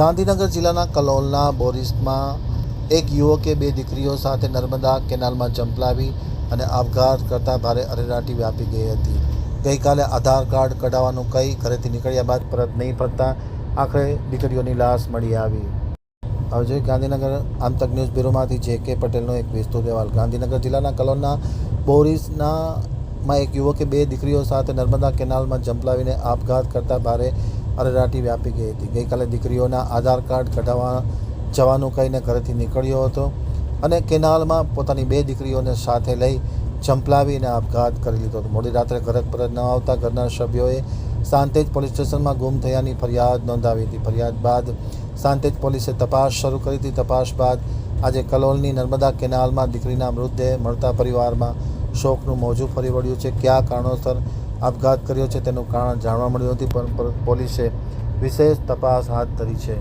ગાંધીનગર જિલ્લાના કલોલના બોરિસમાં એક યુવકે બે દીકરીઓ સાથે નર્મદા કેનાલમાં ચંપલાવી અને આપઘાત કરતા ભારે અરેરાટી વ્યાપી ગઈ હતી. ગઈકાલે આધાર કાર્ડ કઢાવવાનું કહી ઘરેથી નીકળ્યા બાદ પરત નહીં ફરતા આખરે દીકરીઓની લાશ મળી આવી. હવે જોઈએ ગાંધીનગર આમતક ન્યૂઝ બ્યુરોમાંથી જે કે પટેલનો એક વિસ્તૃત અહેવાલ. ગાંધીનગર જિલ્લાના કલોલના બોરિસના માં એક યુવકે બે દીકરીઓ સાથે નર્મદા કેનાલમાં જંપલાવીને આપઘાત કરતા ભારે અરેરાટી વ્યાપી ગઈ હતી. ગઈકાલે દીકરીઓના આધાર કાર્ડ કઢાવવા જવાનું કહીને ઘરેથી નીકળ્યો હતો અને કેનાલમાં પોતાની બે દીકરીઓને સાથે લઈ ચંપલાવીને આપઘાત કરી લીધો હતો. મોડી રાત્રે ઘરે પરત ન આવતા ઘરના સભ્યોએ સાંતેજ પોલીસ સ્ટેશનમાં ગુમ થયાની ફરિયાદ નોંધાવી હતી. ફરિયાદ બાદ સાંતેજ પોલીસે તપાસ શરૂ કરી હતી. તપાસ બાદ આજે કલોલની નર્મદા કેનાલમાં દીકરીના મૃતદેહ મળતા પરિવારમાં શોકનું મોજું ફરી વળ્યું છે. કયા કારણોસર આપઘાત કર્યો છે, તેનું કારણ જાણવા મળ્યું નથી, પણ પોલીસે વિશેષ તપાસ હાથ ધરી છે.